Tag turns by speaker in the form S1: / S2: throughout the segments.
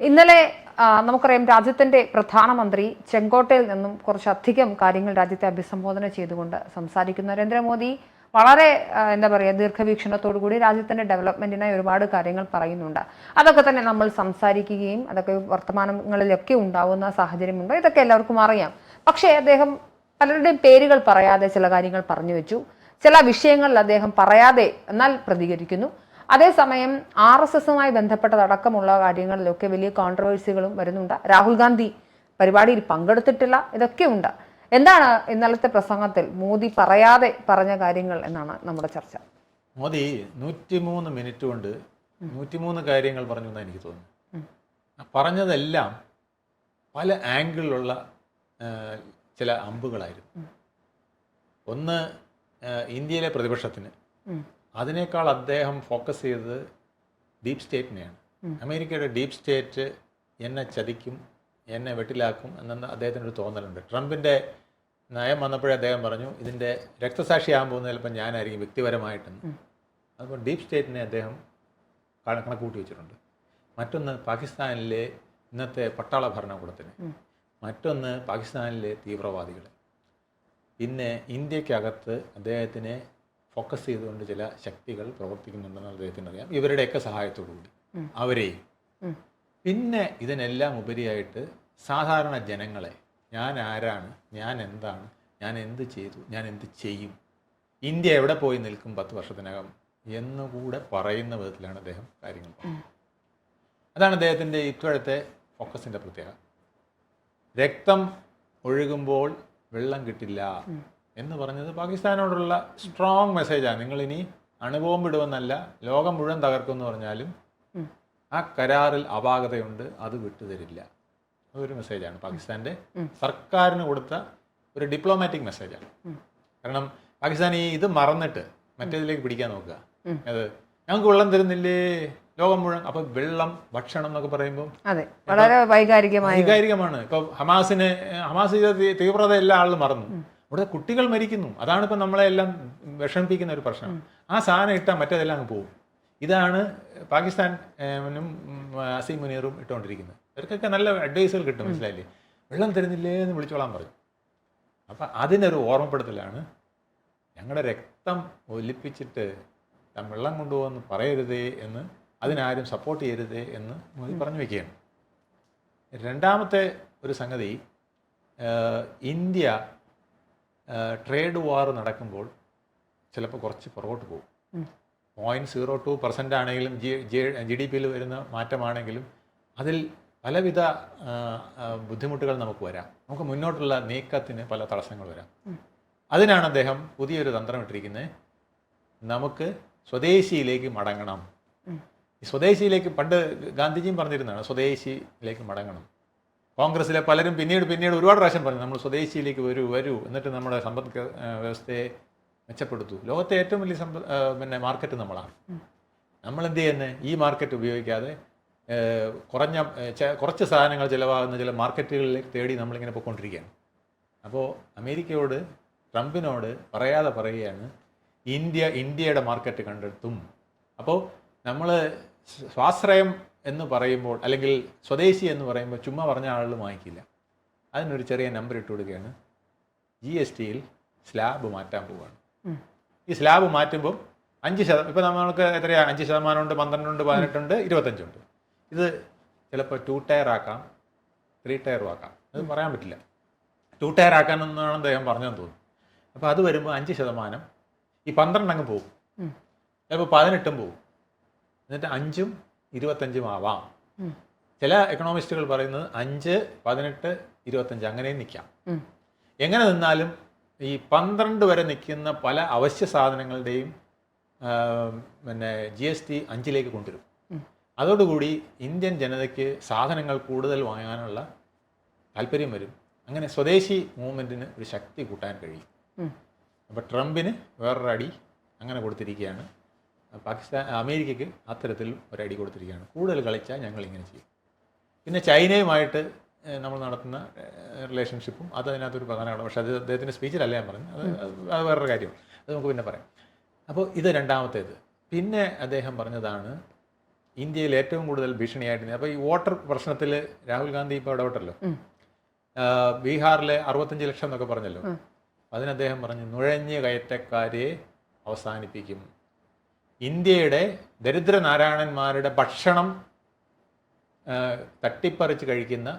S1: ഇന്നലെ നമുക്കറിയാം രാജ്യത്തിന്റെ പ്രധാനമന്ത്രി ചെങ്കോട്ടയിൽ നിന്നും കുറച്ചധികം കാര്യങ്ങൾ രാജ്യത്തെ അഭിസംബോധന ചെയ്തുകൊണ്ട് സംസാരിക്കുന്നു. നരേന്ദ്രമോദി വളരെ എന്താ പറയുക ദീർഘവീക്ഷണത്തോടു കൂടി രാജ്യത്തിന്റെ ഡെവലപ്മെന്റിനായി ഒരുപാട് കാര്യങ്ങൾ പറയുന്നുണ്ട്. അതൊക്കെ തന്നെ നമ്മൾ സംസാരിക്കുകയും അതൊക്കെ വർത്തമാനങ്ങളിലൊക്കെ ഉണ്ടാവുന്ന സാഹചര്യമുണ്ട്. ഇതൊക്കെ എല്ലാവർക്കും അറിയാം. പക്ഷേ അദ്ദേഹം പലരുടെയും പേരുകൾ പറയാതെ ചില കാര്യങ്ങൾ പറഞ്ഞു വെച്ചു. ചില വിഷയങ്ങളിൽ അദ്ദേഹം പറയാതെ എന്നാൽ പ്രതികരിക്കുന്നു. അതേസമയം ആർ എസ് എസുമായി ബന്ധപ്പെട്ടതടക്കമുള്ള കാര്യങ്ങളിലൊക്കെ വലിയ കോൺട്രവേഴ്സികളും വരുന്നുണ്ട്. രാഹുൽ ഗാന്ധി പരിപാടിയിൽ പങ്കെടുത്തിട്ടില്ല ഇതൊക്കെ ഉണ്ട്. എന്താണ് ഇന്നലത്തെ പ്രസംഗത്തിൽ മോദി പറയാതെ പറഞ്ഞ കാര്യങ്ങൾ എന്നാണ് നമ്മുടെ ചർച്ച.
S2: മോദി നൂറ്റിമൂന്ന് മിനിറ്റ് കൊണ്ട് നൂറ്റിമൂന്ന് കാര്യങ്ങൾ പറഞ്ഞു എന്നാണ് എനിക്ക് തോന്നുന്നു. പറഞ്ഞതെല്ലാം പല ആംഗിളിലുള്ള ചില അമ്പുകളായിരുന്നു. ഒന്ന് ഇന്ത്യയിലെ പ്രതിപക്ഷത്തിന്. അതിനേക്കാൾ അദ്ദേഹം ഫോക്കസ് ചെയ്തത് ഡീപ് സ്റ്റേറ്റിനെയാണ് അമേരിക്കയുടെ ഡീപ് സ്റ്റേറ്റ് എന്നെ ചതിക്കും എന്നെ വെട്ടിലാക്കും എന്ന അദ്ദേഹത്തിന് ഒരു തോന്നലുണ്ട്. ട്രംപിന്റെ നയം വന്നപ്പോഴേ അദ്ദേഹം പറഞ്ഞു ഇതിന്റെ രക്തസാക്ഷിയാകാൻ പോകുന്നത് ചിലപ്പോൾ ഞാനായിരിക്കും വ്യക്തിപരമായിട്ടെന്ന്. അപ്പോൾ ഡീപ് സ്റ്റേറ്റിനെ അദ്ദേഹം കണക്കൂട്ടി കണക്ക് കൂട്ടി വെച്ചിട്ടുണ്ട്. മറ്റൊന്ന് പാകിസ്ഥാനിലെ ഇന്നത്തെ പട്ടാള ഭരണകൂടത്തിന്. മറ്റൊന്ന് പാകിസ്ഥാനിലെ തീവ്രവാദികൾ പിന്നെ ഇന്ത്യക്കകത്ത് അദ്ദേഹത്തിനെ ഫോക്കസ് ചെയ്തുകൊണ്ട് ചില ശക്തികൾ പ്രവർത്തിക്കുന്നുണ്ടെന്ന് അദ്ദേഹത്തിന് അറിയാം ഇവരുടെയൊക്കെ സഹായത്തോടു കൂടി അവരെയും. പിന്നെ ഇതിനെല്ലാം ഉപരിയായിട്ട് സാധാരണ ജനങ്ങളെ ഞാൻ ആരാണ് ഞാൻ എന്താണ് ഞാൻ എന്ത് ചെയ്തു ഞാൻ എന്ത് ചെയ്യും ഇന്ത്യ എവിടെ പോയി നിൽക്കും പത്ത് വർഷത്തിനകം എന്നുകൂടെ പറയുന്ന വിധത്തിലാണ് അദ്ദേഹം കാര്യങ്ങൾ അതാണ് അദ്ദേഹത്തിന്റെ ഇപ്പോഴത്തെ ഫോക്കസിന്റെ പ്രത്യേകത. രക്തം ഒഴുകുമ്പോൾ വെള്ളം കിട്ടില്ല. എന്ന് പറഞ്ഞത് പാകിസ്ഥാനോടുള്ള സ്ട്രോങ് മെസ്സേജാണ് നിങ്ങൾ ഇനി അണുബോംബ് ഇടുമെന്നല്ല ലോകം മുഴുവൻ തകർക്കുമെന്ന് പറഞ്ഞാലും ആ കരാറിൽ അപാകതയുണ്ട് അത് വിട്ടുതരില്ല. അതൊരു മെസ്സേജാണ് പാകിസ്ഥാന്റെ സർക്കാരിന് കൊടുത്ത ഒരു ഡിപ്ലോമാറ്റിക് മെസ്സേജാണ് കാരണം പാകിസ്ഥാൻ ഈ ഇത് മറന്നിട്ട് മറ്റേതിലേക്ക് പിടിക്കാൻ നോക്കുക. അത് ഞങ്ങൾക്ക് വെള്ളം തരുന്നില്ലേ? ലോകം മുഴുവൻ. അപ്പൊ വെള്ളം ഭക്ഷണം എന്നൊക്കെ പറയുമ്പോൾ
S1: വളരെ
S2: വൈകാരികമാണ്. ഇപ്പൊ ഹമാസിന് ഹമാസ് തീവ്രത എല്ലാ ആളും മറന്നു. ഇവിടെ കുട്ടികൾ മരിക്കുന്നു. അതാണ് ഇപ്പം നമ്മളെ എല്ലാം വിഷമിപ്പിക്കുന്ന ഒരു പ്രശ്നം. ആ സാധനം ഇട്ടാൽ മറ്റേതെല്ലാം അങ്ങ് പോകും. ഇതാണ് പാകിസ്ഥാനും അസീം മുനീറും ഇട്ടുകൊണ്ടിരിക്കുന്നത്. ഇവർക്കൊക്കെ നല്ല അഡ്വൈസുകൾ കിട്ടും മനസ്സിലായില്ലേ? വെള്ളം തരുന്നില്ലേ എന്ന് വിളിച്ചോളാൻ പറഞ്ഞു അപ്പം അതിനൊരു ഓർമ്മപ്പെടുത്തലാണ് ഞങ്ങളുടെ രക്തം ഒലിപ്പിച്ചിട്ട് താൻ വെള്ളം കൊണ്ടുപോകുമെന്ന് പറയരുതേ എന്ന് അതിനാരും സപ്പോർട്ട് ചെയ്യരുതേ എന്ന് മോദി പറഞ്ഞു വയ്ക്കുകയാണ് രണ്ടാമത്തെ ഒരു സംഗതി ഇന്ത്യ ട്രേഡ് വാർ നടക്കുമ്പോൾ ചിലപ്പോൾ കുറച്ച് പുറകോട്ട് പോകും. പോയിന്റ് സീറോ ടു പെർസെന്റ് ആണെങ്കിലും ജി ജി ഡി പിയിൽ വരുന്ന മാറ്റമാണെങ്കിലും അതിൽ പലവിധ ബുദ്ധിമുട്ടുകൾ നമുക്ക് വരാം. നമുക്ക് മുന്നോട്ടുള്ള നീക്കത്തിന് പല തടസ്സങ്ങൾ വരാം. അതിനാണ് അദ്ദേഹം പുതിയൊരു തന്ത്രം ഇട്ടിരിക്കുന്നത്. നമുക്ക് സ്വദേശിയിലേക്ക് മടങ്ങണം. സ്വദേശിയിലേക്ക് പണ്ട് ഗാന്ധിജിയും പറഞ്ഞിരുന്നതാണ് സ്വദേശിയിലേക്ക് മടങ്ങണം. കോൺഗ്രസ്സിലെ പലരും പിന്നീട് പിന്നീട് ഒരുപാട് പ്രാവശ്യം പറഞ്ഞു നമ്മൾ സ്വദേശിയിലേക്ക് വരൂ വരൂ. എന്നിട്ട് നമ്മുടെ സമ്പദ് വ്യവസ്ഥയെ മെച്ചപ്പെടുത്തു. ലോകത്തെ ഏറ്റവും വലിയ സമ്പ പിന്നെ മാർക്കറ്റ് നമ്മളാണ്. നമ്മൾ എന്ത് ചെയ്യുന്നത് ഈ മാർക്കറ്റ് ഉപയോഗിക്കാതെ കുറഞ്ഞ കുറച്ച് സാധനങ്ങൾ ചിലവാകുന്ന ചില മാർക്കറ്റുകളിലേക്ക് തേടി നമ്മളിങ്ങനെ പോയിക്കൊണ്ടിരിക്കുകയാണ്. അപ്പോൾ അമേരിക്കയോട് ട്രംപിനോട് പറയാതെ പറയുകയാണ് ഇന്ത്യ ഇന്ത്യയുടെ മാർക്കറ്റ് കണ്ടെത്തും. അപ്പോൾ നമ്മൾ സ്വാശ്രയം എന്ന് പറയുമ്പോൾ അല്ലെങ്കിൽ സ്വദേശി എന്ന് പറയുമ്പോൾ ചുമ്മാ പറഞ്ഞ ആളുകൾ വാങ്ങിക്കില്ല. അതിനൊരു ചെറിയ നമ്പർ ഇട്ട് കൊടുക്കുകയാണ്. ജി എസ് ടിയിൽ സ്ലാബ് മാറ്റാൻ പോവുകയാണ്. ഈ സ്ലാബ് മാറ്റുമ്പോൾ അഞ്ച് ശതമാനം ഇപ്പം നമ്മൾക്ക് എത്രയാണ് അഞ്ച് ശതമാനമുണ്ട് പന്ത്രണ്ടുണ്ട് പതിനെട്ടുണ്ട് ഇരുപത്തഞ്ചുണ്ട് ഇത് ചിലപ്പോൾ ടു ടയർ ആക്കാം ത്രീ ടയറും ആക്കാം. അത് പറയാൻ പറ്റില്ല. ടു ടയർ ആക്കാനെന്നാണ് അദ്ദേഹം പറഞ്ഞതെന്ന് തോന്നുന്നു. അപ്പോൾ അത് വരുമ്പോൾ അഞ്ച് ശതമാനം ഈ പന്ത്രണ്ട് അങ്ങ് പോകും. ചിലപ്പോൾ പതിനെട്ടും പോകും എന്നിട്ട് അഞ്ചും ഇരുപത്തഞ്ചും ആവാം ചില എക്കണോമിസ്റ്റുകൾ പറയുന്നത് അഞ്ച് പതിനെട്ട് ഇരുപത്തഞ്ച് അങ്ങനെയും നിൽക്കാം. എങ്ങനെ നിന്നാലും ഈ പന്ത്രണ്ട് വരെ നിൽക്കുന്ന പല അവശ്യ സാധനങ്ങളുടെയും പിന്നെ ജി എസ് ടി അഞ്ചിലേക്ക് കൊണ്ടുവരും. അതോടുകൂടി ഇന്ത്യൻ ജനതയ്ക്ക് സാധനങ്ങൾ കൂടുതൽ വാങ്ങാനുള്ള താല്പര്യം വരും. അങ്ങനെ സ്വദേശി മൂവ്മെന്റിന് ഒരു ശക്തി കൂട്ടാൻ കഴിയും. അപ്പോൾ ട്രംപിന് വേറൊരു അടി അങ്ങനെ കൊടുത്തിരിക്കുകയാണ്. പാകിസ്ഥാൻ അമേരിക്കയ്ക്ക് അത്തരത്തിൽ ഒരടി കൊടുത്തിരിക്കുകയാണ്. കൂടുതൽ കളിച്ചാൽ ഞങ്ങൾ ഇങ്ങനെ ചെയ്യും. പിന്നെ ചൈനയുമായിട്ട് നമ്മൾ നടത്തുന്ന റിലേഷൻഷിപ്പും അത് അതിനകത്തൊരു പ്രധാനമാണ് പക്ഷേ അത് അദ്ദേഹത്തിന്റെ സ്പീച്ചിലല്ല ഞാൻ പറഞ്ഞു അത് അത് വേറൊരു കാര്യം അത് നമുക്ക് പിന്നെ പറയാം. അപ്പോൾ ഇത് രണ്ടാമത്തേത്. പിന്നെ അദ്ദേഹം പറഞ്ഞതാണ് ഇന്ത്യയിൽ ഏറ്റവും കൂടുതൽ ഭീഷണിയായിട്ട് അപ്പോൾ ഈ വോട്ടർ പ്രശ്നത്തിൽ രാഹുൽ ഗാന്ധി ഇപ്പോൾ ഇടപെട്ടല്ലോ. ബീഹാറിലെ അറുപത്തഞ്ച് ലക്ഷം എന്നൊക്കെ പറഞ്ഞല്ലോ. അതിന് അദ്ദേഹം പറഞ്ഞു നുഴഞ്ഞു കയറ്റക്കാരെ അവസാനിപ്പിക്കും. ഇന്ത്യയുടെ ദരിദ്ര നാരായണന്മാരുടെ ഭക്ഷണം തട്ടിപ്പറിച്ച് കഴിക്കുന്ന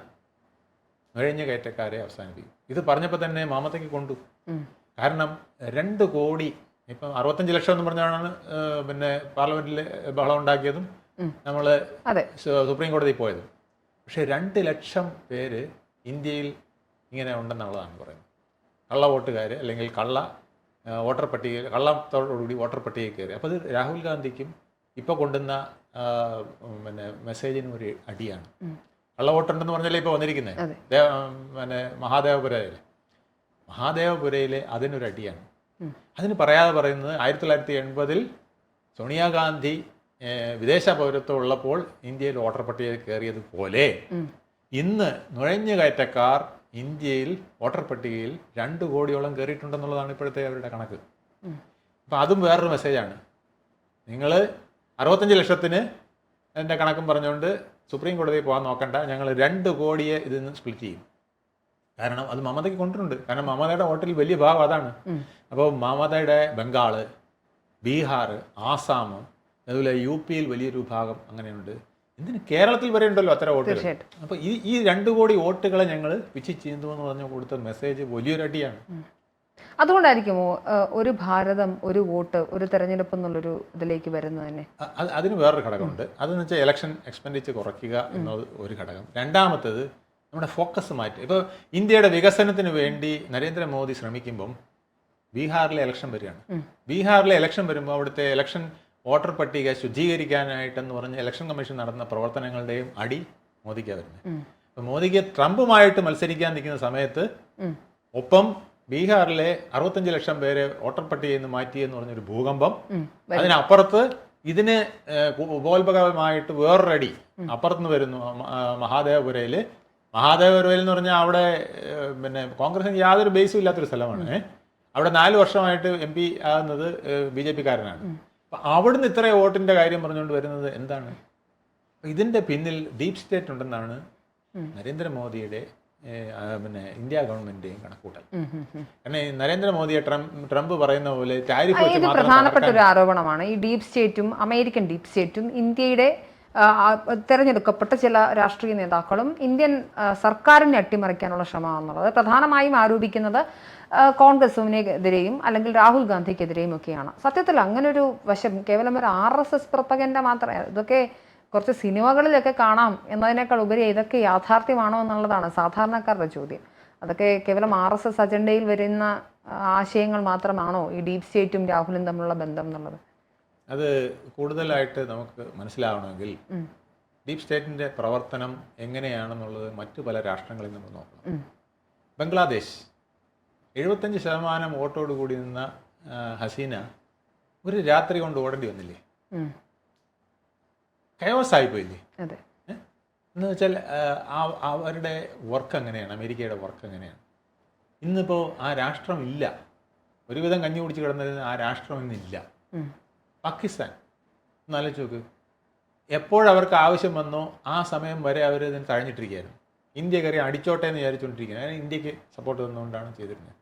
S2: നുഴഞ്ഞു കയറ്റക്കാരെ അവസാനിപ്പിക്കും. ഇത് പറഞ്ഞപ്പോൾ തന്നെ മാമത്തേക്ക് കൊണ്ടു. കാരണം രണ്ട് കോടി ഇപ്പം അറുപത്തഞ്ച് ലക്ഷം എന്ന് പറഞ്ഞാണ് പിന്നെ പാർലമെന്റിൽ ബഹളം ഉണ്ടാക്കിയതും നമ്മൾ സുപ്രീം കോടതി പോയതും. പക്ഷേ രണ്ട് ലക്ഷം പേര് ഇന്ത്യയിൽ ഇങ്ങനെ ഉണ്ടെന്നുള്ളതാണ് പറയുന്നത്. കള്ള വോട്ടുകാർ അല്ലെങ്കിൽ കള്ള വോട്ടർ പട്ടിക കള്ളത്തോടുകൂടി വോട്ടർ പട്ടികയിൽ കയറി. അപ്പോൾ അത് രാഹുൽ ഗാന്ധിക്കും ഇപ്പോൾ കൊണ്ടുവന്ന പിന്നെ മെസ്സേജിനും ഒരു അടിയാണ്.
S1: ഉം.
S2: കള്ള വോട്ടുണ്ടെന്ന് പറഞ്ഞല്ലേ ഇപ്പോൾ വന്നിരിക്കുന്നത് പിന്നെ മഹാദേവപുരയിൽ മഹാദേവപുരയിലെ അതിനൊരു അടിയാണ്. അതിന് പറയാതെ പറയുന്നത് ആയിരത്തി തൊള്ളായിരത്തി എൺപതിൽ സോണിയാഗാന്ധി വിദേശ പൗരത്വം ഉള്ളപ്പോൾ ഇന്ത്യയിൽ വോട്ടർ പട്ടികയിൽ കയറിയതുപോലെ
S1: പോലെ
S2: ഇന്ന് നുഴഞ്ഞു കയറ്റക്കാർ ഇന്ത്യയിൽ വോട്ടർ പട്ടികയിൽ രണ്ട് കോടിയോളം കയറിയിട്ടുണ്ടെന്നുള്ളതാണ് ഇപ്പോഴത്തെ അവരുടെ കണക്ക്. അപ്പം അതും വേറൊരു മെസ്സേജാണ് നിങ്ങൾ അറുപത്തഞ്ച് ലക്ഷത്തിന് എന്റെ കണക്കും പറഞ്ഞുകൊണ്ട് സുപ്രീം കോടതിയിൽ പോകാൻ നോക്കണ്ട. ഞങ്ങൾ രണ്ട് കോടിയെ ഇതിൽ നിന്ന് സ്പ്ലിറ്റ് ചെയ്യും. കാരണം അത് മമതയ്ക്ക് കൊണ്ടിട്ടുണ്ട് കാരണം മമതയുടെ വോട്ടിൽ വലിയ ഭാഗം അതാണ്. അപ്പോൾ മമതയുടെ ബംഗാൾ ബീഹാർ ആസാം അതുപോലെ യു പിയിൽ വലിയൊരു ഭാഗം അങ്ങനെയുണ്ട്. എന്തിന് കേരളത്തിൽ വരെ ഉണ്ടല്ലോ അത്തരം വോട്ടുകൾ.
S1: അപ്പൊ
S2: അപ്പോൾ ഈ ഈ രണ്ട് കോടി വോട്ടുകളെ ഞങ്ങൾ പിച്ചി ചീന്തു എന്ന് പറഞ്ഞു കൊടുത്ത മെസ്സേജ് വലിയൊരു അടിയാണ്.
S1: അതുകൊണ്ടായിരിക്കുമോ ഒരു ഭാരതം ഒരു വോട്ട് ഒരു തെരഞ്ഞെടുപ്പ് എന്നുള്ളൊരു ഇതിലേക്ക് വരുന്നത് തന്നെ?
S2: അതിന് വേറൊരു ഘടകമുണ്ട്. അതെന്ന് വെച്ചാൽ ഇലക്ഷൻ എക്സ്പെൻഡിച്ചർ കുറയ്ക്കുക എന്നത് ഒരു ഘടകം. രണ്ടാമത്തേത് നമ്മുടെ ഫോക്കസ് മാറ്റി. ഇപ്പോൾ ഇന്ത്യയുടെ വികസനത്തിന് വേണ്ടി നരേന്ദ്രമോദി ശ്രമിക്കുമ്പം ബീഹാറിലെ ഇലക്ഷൻ വരികയാണ്. ബീഹാറിലെ ഇലക്ഷൻ വരുമ്പോൾ അവിടുത്തെ ഇലക്ഷൻ വോട്ടർ പട്ടിക ശുചീകരിക്കാനായിട്ടെന്ന് പറഞ്ഞ് ഇലക്ഷൻ കമ്മീഷൻ നടന്ന പ്രവർത്തനങ്ങളുടെയും അടി മോദിക്കാ വരുന്നത് അപ്പോൾ മോദിക്ക് ട്രംപുമായിട്ട് മത്സരിക്കാൻ നിൽക്കുന്ന സമയത്ത് ഒപ്പം ബീഹാറിലെ അറുപത്തഞ്ച് ലക്ഷം പേരെ വോട്ടർ പട്ടികയിൽ നിന്ന് മാറ്റി എന്ന് പറഞ്ഞൊരു ഭൂകമ്പം. അതിനപ്പുറത്ത് ഇതിന് ഉപോത്ഭകമായിട്ട് വേറൊരടി അപ്പുറത്തുനിന്ന് വരുന്നു മഹാദേവപുരയിൽ മഹാദേവപുരയിൽ എന്ന് പറഞ്ഞാൽ അവിടെ പിന്നെ കോൺഗ്രസിന് യാതൊരു ബേസും ഇല്ലാത്തൊരു സ്ഥലമാണ്. അവിടെ നാല് വർഷമായിട്ട് എം പി ആകുന്നത് ബി ജെ പിക്കാരനാണ്. അവിടുന്ന് ഇത്ര വോട്ടിന്റെ കാര്യം പറഞ്ഞുകൊണ്ട് വരുന്നത് എന്താണ് ഇതിന്റെ ഇതിന്റെ പിന്നിൽ ഡീപ് സ്റ്റേറ്റ് ഉണ്ടെന്നാണ്. നരേന്ദ്രമോദിയുടെ പിന്നെ ഇന്ത്യ ഗവൺമെന്റിന്റെയും കണക്കൂട്ടൽ. കാരണം നരേന്ദ്രമോദിയെ ട്രംപ് ട്രംപ് പറയുന്ന പോലെ
S1: ഇത് പ്രധാനപ്പെട്ട ഒരു ആരോപണമാണ് ഈ ഡീപ് സ്റ്റേറ്റും അമേരിക്കൻ ഡീപ് സ്റ്റേറ്റും ഇന്ത്യയുടെ തെരഞ്ഞെടുക്കപ്പെട്ട ചില രാഷ്ട്രീയ നേതാക്കളും ഇന്ത്യൻ സർക്കാരിനെ അട്ടിമറിക്കാനുള്ള ശ്രമമാണെന്നുള്ളത്. പ്രധാനമായും ആരോപിക്കുന്നത് കോൺഗ്രസിനെതിരെയും അല്ലെങ്കിൽ രാഹുൽ ഗാന്ധിക്കെതിരെയും ഒക്കെയാണ്. സത്യത്തിൽ അങ്ങനെ ഒരു വശം കേവലം ഒരു ആർ എസ് എസ് പ്രപ്പകന്റെ മാത്രമേ ഇതൊക്കെ കുറച്ച് സിനിമകളിലൊക്കെ കാണാം എന്നതിനേക്കാൾ ഉപരി ഇതൊക്കെ യാഥാർത്ഥ്യമാണോ എന്നുള്ളതാണ് സാധാരണക്കാരുടെ ചോദ്യം. അതൊക്കെ കേവലം ആർ എസ് എസ് അജണ്ടയിൽ വരുന്ന ആശയങ്ങൾ മാത്രമാണോ ഈ ഡീപ് സ്റ്റേറ്റും രാഹുലും തമ്മിലുള്ള ബന്ധം എന്നുള്ളത്?
S2: അത് കൂടുതലായിട്ട് നമുക്ക് മനസ്സിലാവണമെങ്കിൽ ഡീപ് സ്റ്റേറ്റിന്റെ പ്രവർത്തനം എങ്ങനെയാണെന്നുള്ളത് മറ്റു പല രാഷ്ട്രങ്ങളിൽ നമ്മൾ നോക്കണം. ബംഗ്ലാദേശ് എഴുപത്തഞ്ച് ശതമാനം വോട്ടോട് കൂടി നിന്ന ഹസീന ഒരു രാത്രി കൊണ്ട് ഓടേണ്ടി വന്നില്ലേ. കയോസ് ആയിപ്പോയില്ലേ? എന്ന് വെച്ചാൽ അവരുടെ വർക്ക് എങ്ങനെയാണ്? അമേരിക്കയുടെ വർക്ക് എങ്ങനെയാണ്? ഇന്നിപ്പോൾ ആ രാഷ്ട്രം ഇല്ല ഒരുവിധം കഞ്ഞി കുടിച്ച് കിടന്നിരുന്ന ആ രാഷ്ട്രം ഇന്നില്ല. പാകിസ്ഥാൻ. ഒന്ന് ആലോചിച്ച് നോക്ക്. എപ്പോഴവർക്ക് ആവശ്യം വന്നോ ആ സമയം വരെ അവർ ഇതിന് തഴഞ്ഞിട്ടിരിക്കുകയായിരുന്നു ഇന്ത്യ കയറി അടിച്ചോട്ടെ എന്ന് വിചാരിച്ചുകൊണ്ടിരിക്കുന്നത് അതിന് ഇന്ത്യയ്ക്ക് സപ്പോർട്ട് തന്നുകൊണ്ടാണ് ചെയ്തിരുന്നത്.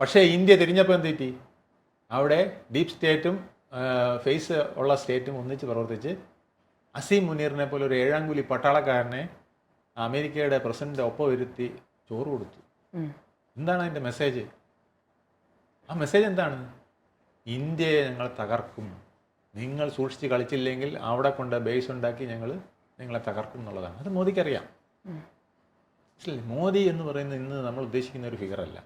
S2: പക്ഷേ ഇന്ത്യ തിരിഞ്ഞപ്പോൾ എന്ത് അവിടെ ഡീപ് സ്റ്റേറ്റും ഫേസ് ഉള്ള സ്റ്റേറ്റും ഒന്നിച്ച് പ്രവർത്തിച്ച് അസീം മുനീറിനെ പോലെ ഒരു ഏഴാംകുലി പട്ടാളക്കാരനെ അമേരിക്കയുടെ പ്രസിഡന്റ് ഒപ്പം ഇരുത്തി ചോറ് കൊടുത്തു. എന്താണ് അതിന്റെ മെസ്സേജ് ആ മെസ്സേജ് എന്താണ്? ഇന്ത്യയെ ഞങ്ങൾ തകർക്കും. നിങ്ങൾ സൂക്ഷിച്ച് കളിച്ചില്ലെങ്കിൽ അവിടെ കൊണ്ട് ബേസ് ഉണ്ടാക്കി ഞങ്ങൾ നിങ്ങളെ തകർക്കും എന്നുള്ളതാണ്. അത് മോദിക്കറിയാം. മോദി എന്ന് പറയുന്ന ഇന്ന് നമ്മൾ ഉദ്ദേശിക്കുന്ന ഒരു ഫിഗറല്ല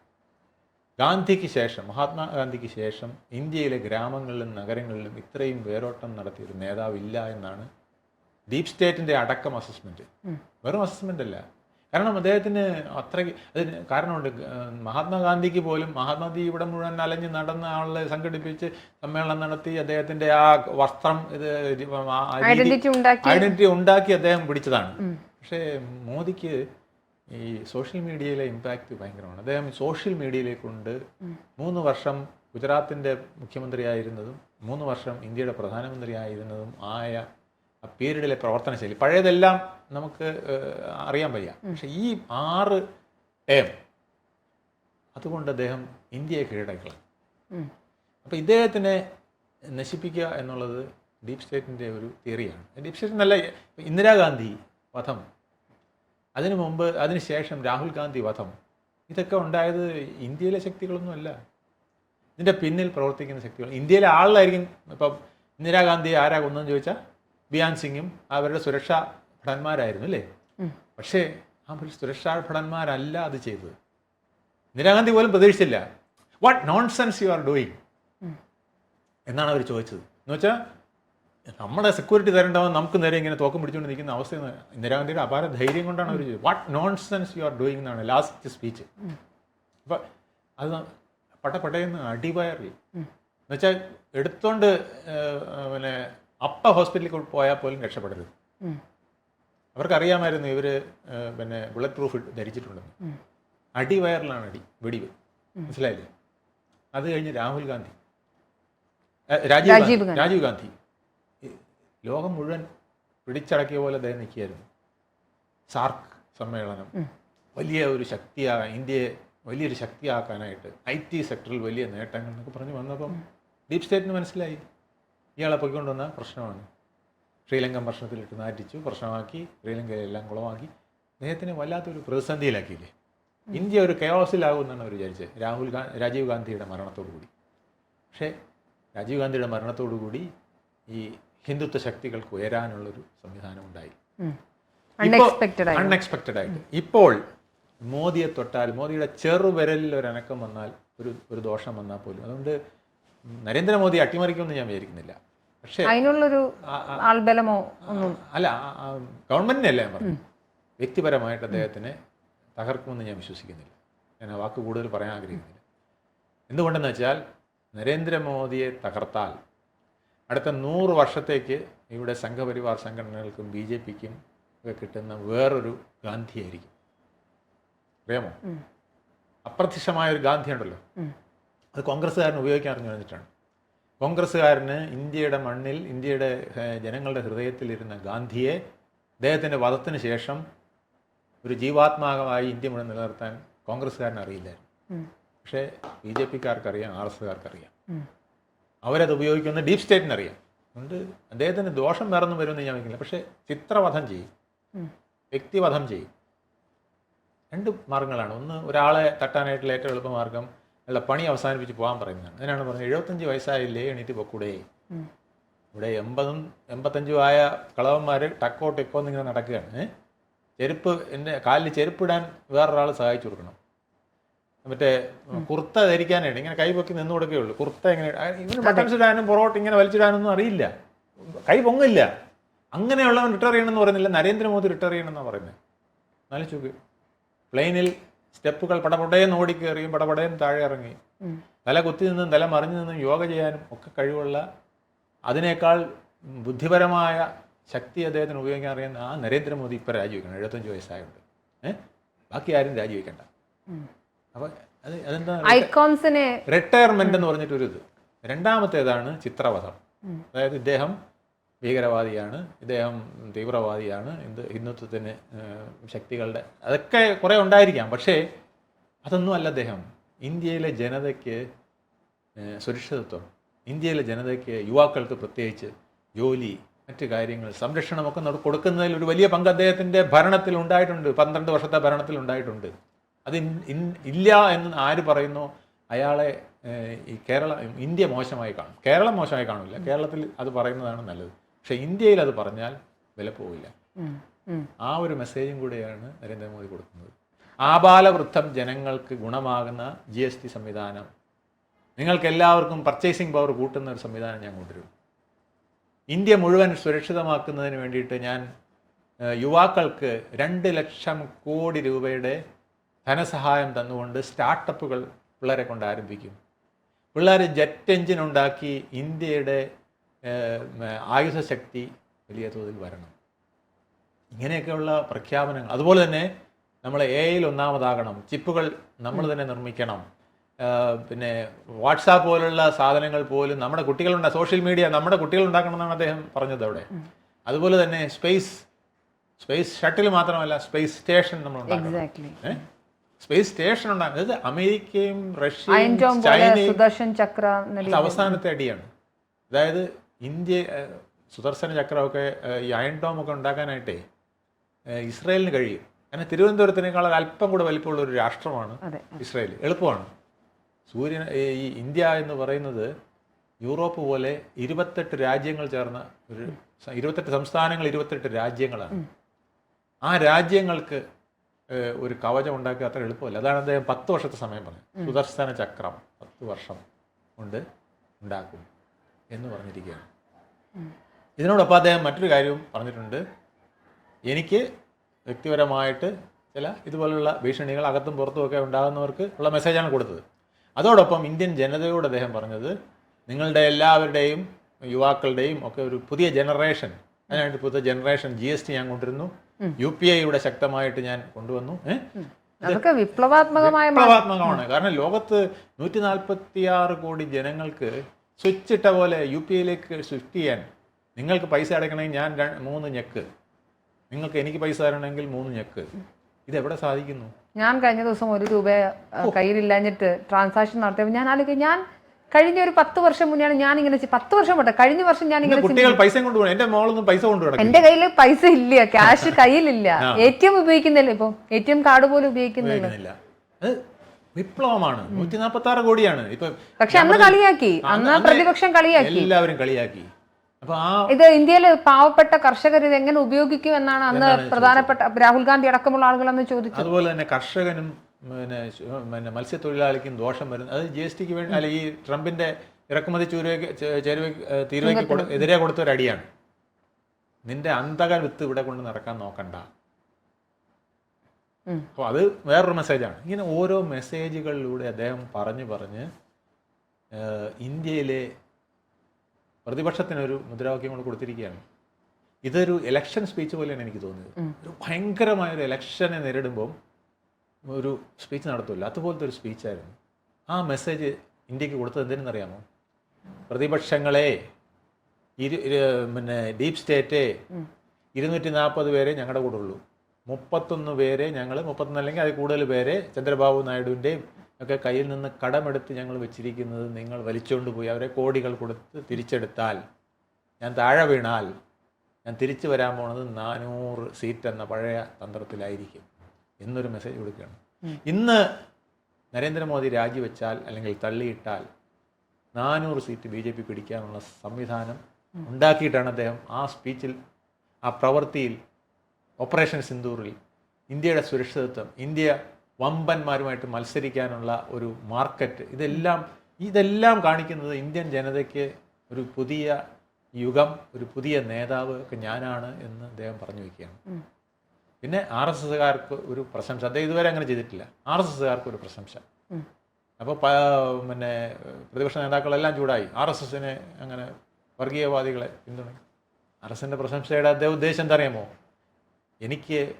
S2: ഗാന്ധിക്ക് ശേഷം മഹാത്മാഗാന്ധിക്ക് ശേഷം ഇന്ത്യയിലെ ഗ്രാമങ്ങളിലും നഗരങ്ങളിലും ഇത്രയും വേരോട്ടം നടത്തിയ ഒരു നേതാവില്ല എന്നാണ് ഡീപ് സ്റ്റേറ്റിന്റെ അടക്കം
S1: അസസ്മെന്റ്
S2: വെറും അസസ്മെന്റ് അല്ല. കാരണം അദ്ദേഹത്തിന് അത്രയ്ക്ക് അതിന് കാരണമുണ്ട്. മഹാത്മാഗാന്ധിക്ക് പോലും മഹാത്മാഗാന്ധി ഇവിടെ മുഴുവൻ അലഞ്ഞ് നടന്ന ആളെ സംഘടിപ്പിച്ച് സമ്മേളനം നടത്തി അദ്ദേഹത്തിന്റെ ആ വസ്ത്രം ഇത്
S1: ഐഡന്റിറ്റി ഉണ്ടാക്കി.
S2: അദ്ദേഹം പിടിച്ചതാണ്. പക്ഷേ മോദിക്ക് ഈ സോഷ്യൽ മീഡിയയിലെ ഇമ്പാക്റ്റ് ഭയങ്കരമാണ്. അദ്ദേഹം സോഷ്യൽ മീഡിയയിലേക്ക് കൊണ്ട് മൂന്ന് വർഷം ഗുജറാത്തിന്റെ മുഖ്യമന്ത്രിയായിരുന്നതും മൂന്ന് വർഷം ഇന്ത്യയുടെ പ്രധാനമന്ത്രിയായിരുന്നതും ആയ ആ പീരീഡിലെ പ്രവർത്തന ശൈലി പഴയതെല്ലാം നമുക്ക് അറിയാൻ വയ്യ. പക്ഷെ ഈ ആറ് എം അതുകൊണ്ട് അദ്ദേഹം ഇന്ത്യയെ കീഴടക്കണം. അപ്പോൾ ഇദ്ദേഹത്തിനെ നശിപ്പിക്കുക എന്നുള്ളത് ഡീപ് സ്റ്റേറ്റിന്റെ ഒരു തിയറിയാണ്. ഡീപ് സ്റ്റേറ്റ് എന്നല്ല ഇന്ദിരാഗാന്ധി വധം അതിനു മുമ്പ് അതിനുശേഷം രാഹുൽ ഗാന്ധി വധം ഇതൊക്കെ ഉണ്ടായത് ഇന്ത്യയിലെ ശക്തികളൊന്നുമല്ല ഇതിന്റെ പിന്നിൽ പ്രവർത്തിക്കുന്ന ശക്തികൾ. ഇന്ത്യയിലെ ആളിലായിരിക്കും ഇപ്പം ഇന്ദിരാഗാന്ധി ആരാ കൊന്നെന്ന് ചോദിച്ചാൽ ബിയാൻ സിംഗും അവരുടെ സുരക്ഷാ ഭടന്മാരായിരുന്നു അല്ലേ? പക്ഷേ ആ ഒരു സുരക്ഷാ ഭടന്മാരല്ല അത് ചെയ്തത്. ഇന്ദിരാഗാന്ധി പോലും പ്രതീക്ഷിച്ചില്ല. What nonsense you are doing. എന്നാണ് അവർ ചോദിച്ചത്. എന്ന് വെച്ചാൽ നമ്മുടെ സെക്യൂരിറ്റി തരേണ്ടവൻ നമുക്ക് നേരെ ഇങ്ങനെ തോക്കം പിടിച്ചുകൊണ്ട് നിൽക്കുന്ന അവസ്ഥ ഇന്ദിരാഗാന്ധിയുടെ അപാര ധൈര്യം കൊണ്ടാണ് അവർ ചോദിച്ചത്. What nonsense you are doing എന്നാണ് ലാസ്റ്റ് സ്പീച്ച് അപ്പം അത് പട്ടപ്പട്ടയെന്ന് അടിവയറി. എന്നുവെച്ചാൽ എടുത്തോണ്ട് പിന്നെ അപ്പ ഹോസ്പിറ്റലിൽ പോയാൽ പോലും രക്ഷപ്പെടരുത്. അവർക്കറിയാമായിരുന്നു ഇവർ പിന്നെ ബുള്ളറ്റ് പ്രൂഫ് ധരിച്ചിട്ടുണ്ടെന്ന്.
S1: അടി
S2: അടിവയറിലാണ് അടി വെടിവ്. മനസ്സിലായില്ലേ? അത് കഴിഞ്ഞ് രാഹുൽ ഗാന്ധി. രാജീവ്
S1: രാജീവ്
S2: ഗാന്ധി. ലോകം മുഴുവൻ പിടിച്ചടക്കിയ പോലെ അദ്ദേഹം നിൽക്കുകയായിരുന്നു. സാർക്ക് സമ്മേളനം. വലിയ ഒരു ശക്തിയാ ഇന്ത്യയെ വലിയൊരു ശക്തിയാക്കാനായിട്ട് ഐ ടി സെക്ടറിൽ വലിയ നേട്ടങ്ങൾ എന്നൊക്കെ പറഞ്ഞ് വന്നപ്പം ഡീപ് സ്റ്റേറ്റിന് മനസ്സിലായി. ഇയാളെ പൊയ്ക്കൊണ്ടുവന്ന പ്രശ്നമാണ്. ശ്രീലങ്കൻ പ്രശ്നത്തിലിട്ട് നാറ്റിച്ചു പ്രശ്നമാക്കി ശ്രീലങ്കയിലെല്ലാം കുളമാക്കി. അദ്ദേഹത്തിനെ വല്ലാത്തൊരു പ്രതിസന്ധിയിലാക്കിയില്ലേ? ഇന്ത്യ ഒരു കയോസിലാകുമെന്നാണ് അവർ വിചാരിച്ചത് രാഹുൽ ഗാ രാജീവ് ഗാന്ധിയുടെ മരണത്തോടു കൂടി. പക്ഷേ രാജീവ് ഗാന്ധിയുടെ മരണത്തോടു കൂടി ഈ ഹിന്ദുത്വ ശക്തികൾക്ക് ഉയരാനുള്ളൊരു സംവിധാനം ഉണ്ടായി. അൺഎക്സ്പെക്റ്റഡ് ആയിട്ട്. ഇപ്പോൾ മോദിയെ തൊട്ടാൽ മോദിയുടെ ചെറുവിരലിൽ ഒരു അനക്കം വന്നാൽ ഒരു ഒരു ദോഷം വന്നാൽ പോലും അതുകൊണ്ട് നരേന്ദ്രമോദി അട്ടിമറിക്കുമെന്ന് ഞാൻ വിചാരിക്കുന്നില്ല. പക്ഷേ
S1: അതിനുള്ളൊരു ആൾബലമോ ഒന്നും.
S2: അല്ല ഗവൺമെന്റിനല്ല ഞാൻ പറഞ്ഞു വ്യക്തിപരമായിട്ട് അദ്ദേഹത്തിനെ തകർക്കുമെന്ന് ഞാൻ വിശ്വസിക്കുന്നില്ല. ഞാൻ ആ വാക്ക് കൂടുതൽ പറയാൻ ആഗ്രഹിക്കുന്നില്ല. എന്തുകൊണ്ടെന്ന് വെച്ചാൽ നരേന്ദ്രമോദിയെ തകർത്താൽ അടുത്ത നൂറ് വർഷത്തേക്ക് ഇവിടെ സംഘപരിവാർ സംഘടനകൾക്കും ബി ജെ പിക്കും ഒക്കെ കിട്ടുന്ന വേറൊരു ഗാന്ധിയായിരിക്കും. അറിയാമോ. അപ്രത്യക്ഷമായ ഒരു ഗാന്ധി ഉണ്ടല്ലോ. അത് കോൺഗ്രസ്സുകാരന് ഉപയോഗിക്കാൻ അറിഞ്ഞു കഴിഞ്ഞിട്ടാണ് കോൺഗ്രസ്സുകാരന് ഇന്ത്യയുടെ മണ്ണിൽ ഇന്ത്യയുടെ ജനങ്ങളുടെ ഹൃദയത്തിലിരുന്ന ഗാന്ധിയെ അദ്ദേഹത്തിന്റെ വധത്തിന് ശേഷം ഒരു ജീവാത്മാകമായി ഇന്ത്യ മുഴുവൻ നിലനിർത്താൻ കോൺഗ്രസ്സുകാരന് അറിയില്ലായിരുന്നു പക്ഷേ ബി ജെ പിക്കാർക്കറിയാം ആർ എസ് കാർക്കറിയാം അവരത് ഉപയോഗിക്കുന്ന ഡീപ് സ്റ്റേറ്റിന് അറിയാം അതുകൊണ്ട് അദ്ദേഹത്തിന് ദോഷം വേറൊന്നും വരുമെന്ന് ഞാൻ വയ്ക്കില്ല. പക്ഷേ ചിത്രവധം ചെയ്യും. വ്യക്തിവധം ചെയ്യും. രണ്ട് മാർഗങ്ങളാണ്. ഒന്ന് ഒരാളെ തട്ടാനായിട്ടുള്ള ഏറ്റവും എളുപ്പ മാർഗം അയാളുടെ പണി അവസാനിപ്പിച്ച് പോകാൻ പറയുന്നതാണ് അതിനാണ് പറഞ്ഞത്. എഴുപത്തഞ്ച് വയസ്സായില്ലേ എണീറ്റ് പൊക്കൂടെ. ഇവിടെ എൺപതും എൺപത്തഞ്ചും ആയ കളവന്മാർ ടക്കോ ടെക്കോ എന്നിങ്ങനെ നടക്കുകയാണ്? ചെരുപ്പ് എന്റെ കാലിൽ ചെരുപ്പിടാൻ വേറൊരാൾ സഹായിച്ചു കൊടുക്കണം. മറ്റേ കുർത്ത ധരിക്കാനായിട്ട് ഇങ്ങനെ കൈ പൊക്കി നിന്ന് ഉള്ളൂ. കുർത്ത എങ്ങനെ ആ, ഇവന് ബട്ടൺസ് ഇടാനും പൊറോട്ട ഇങ്ങനെ വലിച്ചിടാനൊന്നും അറിയില്ല. കൈ പൊങ്ങില്ല. അങ്ങനെയുള്ളവൻ റിട്ടയർ ചെയ്യണമെന്ന് പറയുന്നില്ല. നരേന്ദ്രമോദി റിട്ടയർ ചെയ്യണമെന്നാണ് പറയുന്നത് നാലിച്ചോക്ക് പ്ലെയിനിൽ സ്റ്റെപ്പുകൾ നോടി ഓടിക്കേറിയും പടപടയൻ താഴെ ഇറങ്ങി. തല കുത്തി നിന്നും തല മറിഞ്ഞു നിന്നും യോഗ ചെയ്യാനും ഒക്കെ കഴിവുള്ള അതിനേക്കാൾ ബുദ്ധിപരമായ ശക്തി അദ്ദേഹത്തിന് ഉപയോഗിക്കാൻ അറിയുന്ന ആ നരേന്ദ്രമോദി ഇപ്പം രാജിവെക്കണം. എഴുപത്തഞ്ച് വയസ്സായുണ്ട്. ഏഹ് ബാക്കി ആരും രാജിവെക്കണ്ട. അപ്പോൾ അത് അതെന്താ?
S1: ഐക്കോൺസിനെ
S2: റിട്ടയർമെന്റ് എന്ന് പറഞ്ഞിട്ടൊരു ഇത് രണ്ടാമത്തേതാണ് ചിത്രവധം. അതായത് ഇദ്ദേഹം ഭീകരവാദിയാണ്. ഇദ്ദേഹം തീവ്രവാദിയാണ്. ഹിന്ദു ഹിന്ദുത്വത്തിന് ശക്തികളുടെ അതൊക്കെ കുറേ ഉണ്ടായിരിക്കാം. പക്ഷേ അതൊന്നും അല്ല അദ്ദേഹം. ഇന്ത്യയിലെ ജനതയ്ക്ക് സുരക്ഷിതത്വം ഇന്ത്യയിലെ ജനതയ്ക്ക് യുവാക്കൾക്ക് പ്രത്യേകിച്ച് ജോലി മറ്റ് കാര്യങ്ങൾ സംരക്ഷണമൊക്കെ നമുക്ക് കൊടുക്കുന്നതിൽ ഒരു വലിയ പങ്ക് അദ്ദേഹത്തിന്റെ ഭരണത്തിൽ ഉണ്ടായിട്ടുണ്ട്. പന്ത്രണ്ട് വർഷത്തെ ഭരണത്തിൽ ഉണ്ടായിട്ടുണ്ട്. അത് ഇല്ല എന്ന് ആര് പറയുന്നു? അയാളെ ഈ കേരള ഇന്ത്യ മോശമായി കാണും. കേരളം മോശമായി കാണില്ല കേരളത്തിൽ അത് പറയുന്നതാണ് നല്ലത്. പക്ഷേ ഇന്ത്യയിൽ അത് പറഞ്ഞാൽ വില പോവില്ല. ആ ഒരു മെസ്സേജും കൂടെയാണ് നരേന്ദ്രമോദി കൊടുക്കുന്നത്. ആബാലവൃദ്ധം ജനങ്ങൾക്ക് ഗുണമാകുന്ന ജി എസ് ടി സംവിധാനം. നിങ്ങൾക്ക് എല്ലാവർക്കും പർച്ചേസിംഗ് പവർ കൂട്ടുന്ന ഒരു സംവിധാനം ഞാൻ കൊണ്ടുവരും. ഇന്ത്യ മുഴുവൻ സുരക്ഷിതമാക്കുന്നതിന് വേണ്ടിയിട്ട് ഞാൻ യുവാക്കൾക്ക് രണ്ട് ലക്ഷം കോടി രൂപയുടെ ധനസഹായം തന്നുകൊണ്ട് സ്റ്റാർട്ടപ്പുകൾ പിള്ളേരെ കൊണ്ട് ആരംഭിക്കും. പിള്ളേർ ജെറ്റ് എഞ്ചിൻ ഉണ്ടാക്കി ഇന്ത്യയുടെ ആയുധശക്തി വലിയ തോതിൽ വരണം. ഇങ്ങനെയൊക്കെയുള്ള പ്രഖ്യാപനങ്ങൾ. അതുപോലെ തന്നെ നമ്മൾ എ ഐയിൽ ഒന്നാമതാകണം. ചിപ്പുകൾ നമ്മൾ തന്നെ നിർമ്മിക്കണം. പിന്നെ വാട്സാപ്പ് പോലുള്ള സാധനങ്ങൾ പോലും നമ്മുടെ കുട്ടികളുണ്ട്. സോഷ്യൽ മീഡിയ നമ്മുടെ കുട്ടികൾ ഉണ്ടാക്കണമെന്നാണ് അദ്ദേഹം പറഞ്ഞത് അവിടെ. അതുപോലെ തന്നെ സ്പേസ് സ്പേസ് ഷട്ടിൽ മാത്രമല്ല സ്പേസ് സ്റ്റേഷൻ നമ്മൾ ഉണ്ടാക്കണം. സ്പേസ് സ്റ്റേഷൻ ഉണ്ടാക്കുന്നത് അതായത് അമേരിക്കയും റഷ്യയും ചൈനയും. അവസാനത്തെ അടിയാണ്. അതായത് ഇന്ത്യ സുദർശന ചക്രമൊക്കെ ഈ അയൺ ഡോമൊക്കെ ഉണ്ടാക്കാനായിട്ടേ ഇസ്രയേലിന് കഴിയും. കാരണം തിരുവനന്തപുരത്തിനേക്കാൾ അല്പം കൂടെ വലിപ്പമുള്ള ഒരു രാഷ്ട്രമാണ് ഇസ്രയേൽ എളുപ്പമാണ്. സൂര്യൻ ഈ ഇന്ത്യ എന്ന് പറയുന്നത് യൂറോപ്പ് പോലെ ഇരുപത്തെട്ട് രാജ്യങ്ങൾ ചേർന്ന ഒരു ഇരുപത്തെട്ട് സംസ്ഥാനങ്ങൾ ഇരുപത്തെട്ട് രാജ്യങ്ങളാണ്. ആ രാജ്യങ്ങൾക്ക് ഒരു കവചം ഉണ്ടാക്കുക അത്ര എളുപ്പമല്ല. അതാണ് അദ്ദേഹം പത്ത് വർഷത്തെ സമയം പറഞ്ഞത്. സുദർശന ചക്രം പത്ത് വർഷം കൊണ്ട് ഉണ്ടാക്കും എന്ന് പറഞ്ഞിരിക്കുകയാണ്. ഇതിനോടൊപ്പം അദ്ദേഹം മറ്റൊരു കാര്യവും പറഞ്ഞിട്ടുണ്ട്. എനിക്ക് വ്യക്തിപരമായിട്ട് ചില ഇതുപോലുള്ള ഭീഷണികൾ അകത്തും പുറത്തും ഒക്കെ ഉണ്ടാകുന്നവർക്ക് ഉള്ള മെസ്സേജാണ് കൊടുത്തത്. അതോടൊപ്പം ഇന്ത്യൻ ജനതയോട് അദ്ദേഹം പറഞ്ഞത് നിങ്ങളുടെ എല്ലാവരുടെയും യുവാക്കളുടെയും ഒക്കെ ഒരു പുതിയ ജനറേഷൻ അതിനായിട്ട് പുതിയ ജനറേഷൻ ജി എസ് ടി ഞാൻ കൊണ്ടുവരുന്നു. യു പി ഐ ഇവിടെ ശക്തമായിട്ട് ഞാൻ കൊണ്ടുവന്നു.
S1: അതൊക്കെ വിപ്ലവാത്മകമായ
S2: വിപ്ലവാത്മകമാണ്. കാരണം ലോകത്ത് നൂറ്റി നാൽപ്പത്തി ആറ് കോടി ജനങ്ങൾക്ക് സ്വിച്ച് ഇട്ട പോലെ യു പി ഐയിലേക്ക് സ്വിഫ്റ്റ് ചെയ്യാൻ നിങ്ങൾക്ക് പൈസ അടയ്ക്കണമെങ്കിൽ ഞാൻ മൂന്ന് ഞെക്ക്. നിങ്ങൾക്ക് എനിക്ക് പൈസ തരണമെങ്കിൽ മൂന്ന് ഞെക്ക്. ഇതെവിടെ സാധിക്കുന്നു?
S1: ഞാൻ കഴിഞ്ഞ ദിവസം ഒരു രൂപ കയ്യിലില്ലാഞ്ഞിട്ട് ട്രാൻസാക്ഷൻ നടത്തിയപ്പോൾ ഞാൻ ആലോചിക്കും ഞാൻ കഴിഞ്ഞ ഒരു പത്ത് വർഷം മുന്നെയാണ് ഞാൻ ഇങ്ങനെ പത്ത് വർഷം പോട്ടെ കഴിഞ്ഞ വർഷം ഞാൻ ഇങ്ങനെ
S2: കുട്ടികൾ പൈസ കൊണ്ടുപോകണം എന്റെ മോളൊന്നും പൈസ കൊണ്ടുപോകണം
S1: എന്റെ കയ്യിൽ പൈസ ഇല്ല ക്യാഷ് കയ്യിലില്ല. എ ടി എം ഉപയോഗിക്കുന്നില്ല ഇപ്പൊ. എ ടി എം കാർഡ് പോലും ഉപയോഗിക്കുന്നില്ല.
S2: വിപ്ലവമാണ്. നൂറ്റി നാൽപ്പത്തി ആറ് കോടിയാണ്. ഇപ്പൊ
S1: പക്ഷെ അന്ന് കളിയാക്കി. അന്ന് പ്രതിപക്ഷം കളിയാക്കി.
S2: എല്ലാവരും കളിയാക്കി. അപ്പൊ ആ
S1: ഇത് ഇന്ത്യയിലെ പാവപ്പെട്ട കർഷകർ ഇത് എങ്ങനെ ഉപയോഗിക്കും എന്നാണ് അന്ന് പ്രധാനപ്പെട്ട രാഹുൽ ഗാന്ധി അടക്കമുള്ള ആളുകൾ അന്ന് ചോദിച്ചത്.
S2: അതുപോലെ തന്നെ കർഷകനും പിന്നെ മത്സ്യത്തൊഴിലാളിക്കും ദോഷം വരുന്നത്. അത് ജി എസ് ടിക്ക് വേണ്ടി അല്ല ഈ ട്രംപിന്റെ ഇറക്കുമതി ചുരുവയ്ക്ക് ചേരുവ തീരുവയ്ക്ക് എതിരെ കൊടുത്ത ഒരു അടിയാണ് നിന്റെ അന്തക വിത്ത് ഇവിടെ കൊണ്ട് നടക്കാൻ നോക്കണ്ട. അപ്പോൾ അത് വേറൊരു മെസ്സേജാണ് ഇങ്ങനെ ഓരോ മെസ്സേജുകളിലൂടെ അദ്ദേഹം പറഞ്ഞു പറഞ്ഞ് ഇന്ത്യയിലെ പ്രതിപക്ഷത്തിനൊരു മുദ്രാവാക്യങ്ങൾ കൊടുത്തിരിക്കുകയാണ്. ഇതൊരു ഇലക്ഷൻ സ്പീച്ച് പോലെയാണ് എനിക്ക് തോന്നിയത്. ഒരു ഭയങ്കരമായ ഒരു ഇലക്ഷനെ നേരിടുമ്പോൾ ഒരു സ്പീച്ച് നടത്തില്ല അതുപോലത്തെ ഒരു സ്പീച്ചായിരുന്നു ആ മെസ്സേജ് ഇന്ത്യയ്ക്ക് കൊടുത്തത് എന്തിനെന്നറിയാമോ? പ്രതിപക്ഷങ്ങളെ ഇരു- പിന്നെ ഡീപ് സ്റ്റേറ്റ് ഇരുന്നൂറ്റി നാൽപ്പത് പേരെ ഞങ്ങളുടെ കൂടെ ഉള്ളൂ. മുപ്പത്തൊന്ന് പേരെ ഞങ്ങൾ മുപ്പത്തൊന്ന് അല്ലെങ്കിൽ അതിൽ കൂടുതൽ പേരെ ചന്ദ്രബാബു നായിഡുവിന്റെയും ഒക്കെ കയ്യിൽ നിന്ന് കടമെടുത്ത് ഞങ്ങൾ വെച്ചിരിക്കുന്നത് നിങ്ങൾ വലിച്ചുകൊണ്ട് പോയി അവരെ കോടികൾ കൊടുത്ത് തിരിച്ചെടുത്താൽ ഞാൻ താഴെ വീണാൽ ഞാൻ തിരിച്ചു വരാൻ പോണത് നാനൂറ് സീറ്റ് എന്ന പഴയ തന്ത്രത്തിലായിരിക്കും എന്നൊരു മെസ്സേജ് കൊടുക്കുകയാണ്. ഇന്ന് നരേന്ദ്രമോദി രാജിവെച്ചാൽ അല്ലെങ്കിൽ തള്ളിയിട്ടാൽ നാനൂറ് സീറ്റ് ബി ജെ പി പിടിക്കാനുള്ള സംവിധാനം ഉണ്ടാക്കിയിട്ടാണ് അദ്ദേഹം ആ സ്പീച്ചിൽ ആ പ്രവൃത്തിയിൽ ഓപ്പറേഷൻ സിന്ദൂറിൽ ഇന്ത്യയുടെ സുരക്ഷിതത്വം ഇന്ത്യ വമ്പന്മാരുമായിട്ട് മത്സരിക്കാനുള്ള ഒരു മാർക്കറ്റ് ഇതെല്ലാം ഇതെല്ലാം കാണിക്കുന്നത് ഇന്ത്യൻ ജനതയ്ക്ക് ഒരു പുതിയ യുഗം ഒരു പുതിയ നേതാവ് ഒക്കെ ഞാനാണ് എന്ന് അദ്ദേഹം പറഞ്ഞു വയ്ക്കുകയാണ്. പിന്നെ ആർ എസ് എസ്സുകാർക്ക് ഒരു പ്രശംസ അദ്ദേഹം ഇതുവരെ അങ്ങനെ ചെയ്തിട്ടില്ല. ആർ എസ് എസ്സുകാർക്ക് ഒരു പ്രശംസ അപ്പോൾ പിന്നെ പ്രതിപക്ഷ നേതാക്കളെല്ലാം ചൂടായി. ആർ എസ് എസിനെ അങ്ങനെ വർഗീയവാദികളെ പിന്തുണയ്ക്കും ആർ എസ് എസിന്റെ പ്രശംസയുടെ അദ്ദേഹം ഉദ്ദേശം എന്താ അറിയാമോ എനിക്ക്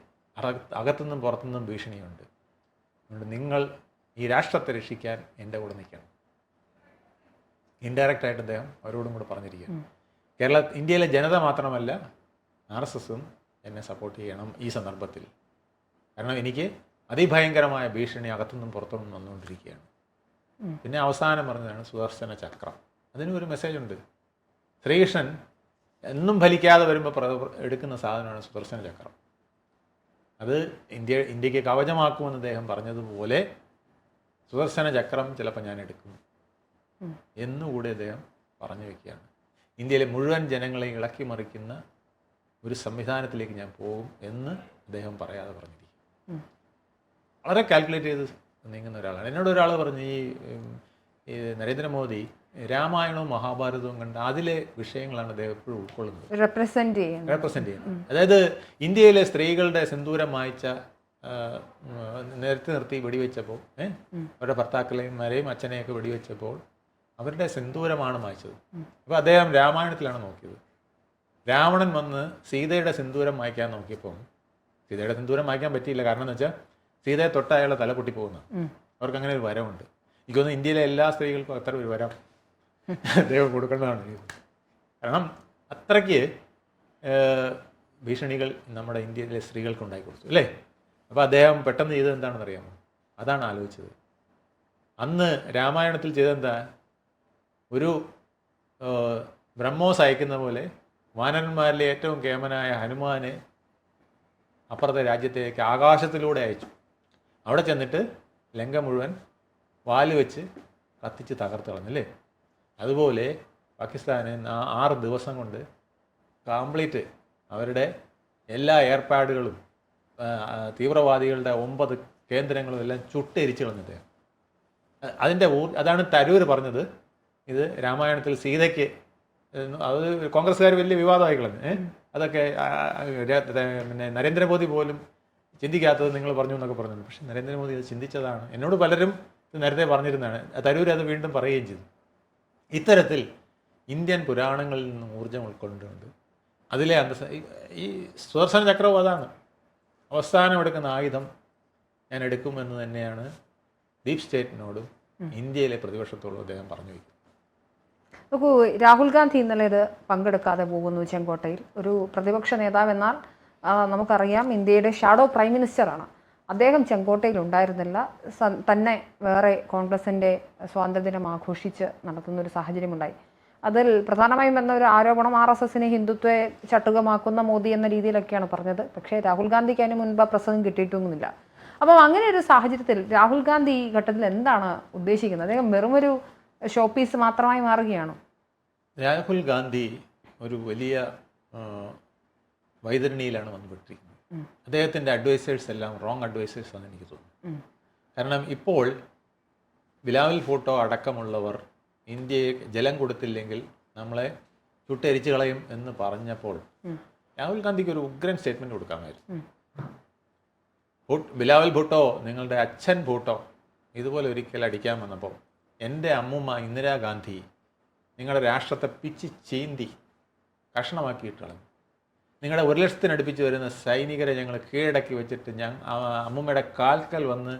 S2: അകത്തുനിന്നും പുറത്തുനിന്നും ഭീഷണിയുണ്ട്. അതുകൊണ്ട് നിങ്ങൾ ഈ രാഷ്ട്രത്തെ രക്ഷിക്കാൻ എന്റെ കൂടെ നിൽക്കണം. ഇൻഡയറക്റ്റായിട്ട് അദ്ദേഹം അവരോടും കൂടെ പറഞ്ഞിരിക്കുകയാണ്. കേരള ഇന്ത്യയിലെ ജനത മാത്രമല്ല ആർ എസ് എസും എന്നെ സപ്പോർട്ട് ചെയ്യണം ഈ സന്ദർഭത്തിൽ. കാരണം എനിക്ക് അതിഭയങ്കരമായ ഭീഷണി അകത്തുനിന്നും പുറത്തുനിന്നും വന്നുകൊണ്ടിരിക്കുകയാണ്. പിന്നെ അവസാനം പറഞ്ഞതാണ് സുദർശന ചക്രം. അതിനും ഒരു മെസ്സേജ് ഉണ്ട്. ശ്രീകൃഷ്ണൻ എന്നും ഫലിക്കാതെ വരുമ്പോൾ എടുക്കുന്ന സാധനമാണ് സുദർശന ചക്രം. അത് ഇന്ത്യ ഇന്ത്യയ്ക്ക് കവചമാക്കുമെന്ന് അദ്ദേഹം പറഞ്ഞതുപോലെ സുദർശന ചക്രം ചിലപ്പോൾ ഞാൻ എടുക്കും. എന്നുകൂടി അദ്ദേഹം പറഞ്ഞു വെക്കുകയാണ്. ഇന്ത്യയിലെ മുഴുവൻ ജനങ്ങളെ ഇളക്കി മറിക്കുന്ന ഒരു സംവിധാനത്തിലേക്ക് ഞാൻ പോകും എന്ന് അദ്ദേഹം പറയാതെ പറഞ്ഞിരിക്കും വളരെ കാൽക്കുലേറ്റ് ചെയ്ത് നീങ്ങുന്ന ഒരാളാണ്. എന്നോട് ഒരാൾ പറഞ്ഞു ഈ നരേന്ദ്രമോദി രാമായണവും മഹാഭാരതവും കണ്ട് അതിലെ വിഷയങ്ങളാണ് അദ്ദേഹം എപ്പോഴും ഉൾക്കൊള്ളുന്നത്.
S1: റെപ്രസെന്റ് ചെയ്യുന്നത്.
S2: റെപ്രസെന്റ് ചെയ്യുന്നത്. അതായത് ഇന്ത്യയിലെ സ്ത്രീകളുടെ സിന്ദൂരം മായ്ച്ച ആ, നിരത്തി നിർത്തി വെടിവെച്ചപ്പോൾ അവരുടെ ഭർത്താക്കളെയും അച്ഛനെയൊക്കെ വെടിവെച്ചപ്പോൾ അവരുടെ സിന്ദൂരമാണ് മായ്ച്ചത്. അപ്പോൾ അദ്ദേഹം രാമായണത്തിലാണ് നോക്കിയത്. രാവണൻ വന്ന് സീതയുടെ സിന്ദൂരം മായ്ക്കാൻ നോക്കിയപ്പോൾ സീതയുടെ സിന്ദൂരം മായ്ക്കാൻ പറ്റിയില്ല. കാരണം എന്ന് വെച്ചാൽ സീതയെ തൊട്ട അയാളെ തല പൊട്ടിപ്പോകുന്ന. അവർക്ക് അങ്ങനെ ഒരു വരമുണ്ട് എനിക്കൊന്ന് ഇന്ത്യയിലെ എല്ലാ സ്ത്രീകൾക്കും അത്ര ഒരു വരം ദൈവം കൊടുക്കേണ്ടതാണ്. കാരണം അത്രയ്ക്ക് ഭീഷണികൾ നമ്മുടെ ഇന്ത്യയിലെ സ്ത്രീകൾക്ക് ഉണ്ടാക്കി കൊടുത്തു അല്ലേ? അപ്പോൾ അദ്ദേഹം പെട്ടെന്ന് ചെയ്തത് എന്താണെന്ന് അറിയാമോ അതാണ് ആലോചിച്ചത്. അന്ന് രാമായണത്തിൽ ചെയ്തെന്താ? ഒരു ബ്രഹ്മോസ് അയക്കുന്ന പോലെ വാനന്മാരിലെ ഏറ്റവും കേമനായ ഹനുമാനെ അപ്പുറത്തെ രാജ്യത്തേക്ക് ആകാശത്തിലൂടെ അയച്ചു. അവിടെ ചെന്നിട്ട് ലങ്ക മുഴുവൻ വാൽ വെച്ച് കത്തിച്ച് തകർത്ത് കളഞ്ഞല്ലേ അതുപോലെ പാകിസ്ഥാന് ആറ് ദിവസം കൊണ്ട് കംപ്ലീറ്റ് അവരുടെ എല്ലാ ഏർപ്പാടുകളും തീവ്രവാദികളുടെ ഒമ്പത് കേന്ദ്രങ്ങളും എല്ലാം ചുട്ടെരിച്ചു കളഞ്ഞിട്ട്. അതിന്റെ അതാണ് തരൂർ പറഞ്ഞത്. ഇത് രാമായണത്തിൽ സീതയ്ക്ക് അത് കോൺഗ്രസ്സുകാർ വലിയ വിവാദമായി കളഞ്ഞു. അതൊക്കെ പിന്നെ നരേന്ദ്രമോദി പോലും ചിന്തിക്കാത്തത് നിങ്ങൾ പറഞ്ഞു എന്നൊക്കെ പറഞ്ഞു പക്ഷേ നരേന്ദ്രമോദി അത് ചിന്തിച്ചതാണ്. എന്നോട് പലരും നേരത്തെ പറഞ്ഞിരുന്നതാണ്. തരൂർ അത് വീണ്ടും പറയുകയും ചെയ്തു. ഇത്തരത്തിൽ ഇന്ത്യൻ പുരാണങ്ങളിൽ നിന്ന് ഊർജം ഉൾക്കൊണ്ടുകൊണ്ട് അതിലെ അന്തസ് ഈ- ഈ സുദർശന ചക്രവും അതാണ്. അവസാനം എടുക്കുന്ന ആയുധം ഞാൻ എടുക്കുമെന്ന് തന്നെയാണ് ഡീപ് സ്റ്റേറ്റിനോടും ഇന്ത്യയിലെ പ്രതിപക്ഷത്തോടും അദ്ദേഹം പറഞ്ഞു വയ്ക്കുന്നത്
S1: നോക്കൂ രാഹുൽ ഗാന്ധി ഇന്നലെ ഇത് പങ്കെടുക്കാതെ പോകുന്നു ചെങ്കോട്ടയിൽ ഒരു പ്രതിപക്ഷ നേതാവ് എന്നാൽ നമുക്കറിയാം ഇന്ത്യയുടെ ഷാഡോ പ്രൈം മിനിസ്റ്ററാണ്. അദ്ദേഹം ചെങ്കോട്ടയിൽ ഉണ്ടായിരുന്നില്ല തന്നെ വേറെ കോൺഗ്രസിന്റെ സ്വാതന്ത്ര്യദിനം ആഘോഷിച്ച് നടത്തുന്നൊരു സാഹചര്യമുണ്ടായി. അതിൽ പ്രധാനമായും വന്ന ഒരു ആരോപണം ആർ എസ് എസിനെ ഹിന്ദുത്വയെ ചട്ടുകമാക്കുന്ന മോദി എന്ന രീതിയിലൊക്കെയാണ് പറഞ്ഞത്. പക്ഷേ രാഹുൽ ഗാന്ധിക്ക് അതിന് മുൻപ് പ്രസംഗം കിട്ടിയിട്ടൊന്നുമില്ല. അപ്പോൾ അങ്ങനെ ഒരു സാഹചര്യത്തിൽ രാഹുൽ ഗാന്ധി ഈ ഘട്ടത്തിൽ എന്താണ് ഉദ്ദേശിക്കുന്നത്? അദ്ദേഹം വെറുമൊരു ഷോ പീസ് മാത്രമായി മാറുകയാണ്?
S2: രാഹുൽ ഗാന്ധി ഒരു വലിയ വൈതരണിയിലാണ് വന്നുപെട്ടിരിക്കുന്നത്. അദ്ദേഹത്തിന്റെ അഡ്വൈസേഴ്സ് എല്ലാം റോങ് അഡ്വൈസേഴ്സ് ആണെന്ന് എനിക്ക് തോന്നുന്നു. കാരണം ഇപ്പോൾ ബിലാവൽ ഫോട്ടോ അടക്കമുള്ളവർ ഇന്ത്യയെ ജലം കൊടുത്തില്ലെങ്കിൽ നമ്മളെ ചുട്ടരിച്ചു കളയും എന്ന് പറഞ്ഞപ്പോൾ രാഹുൽ ഗാന്ധിക്ക് ഒരു ഉഗ്രൻ സ്റ്റേറ്റ്മെന്റ് കൊടുക്കാമായിരുന്നു. ബിലാവൽ ഭൂട്ടോ നിങ്ങളുടെ അച്ഛൻ ഭൂട്ടോ ഇതുപോലെ ഒരിക്കൽ അടിക്കാൻ വന്നപ്പോൾ എന്റെ അമ്മുമ്മ ഇന്ദിരാഗാന്ധി നിങ്ങളുടെ രാഷ്ട്രത്തെ പിച്ച് ചീന്തി കഷണമാക്കിയിട്ട് കളഞ്ഞു. നിങ്ങളുടെ ഒരു ലക്ഷത്തിനടുപ്പിച്ച് വരുന്ന സൈനികരെ ഞങ്ങൾ കീഴടക്കി വെച്ചിട്ട് ഞാൻ അമ്മൂമ്മയുടെ കാൽക്കൽ വന്ന്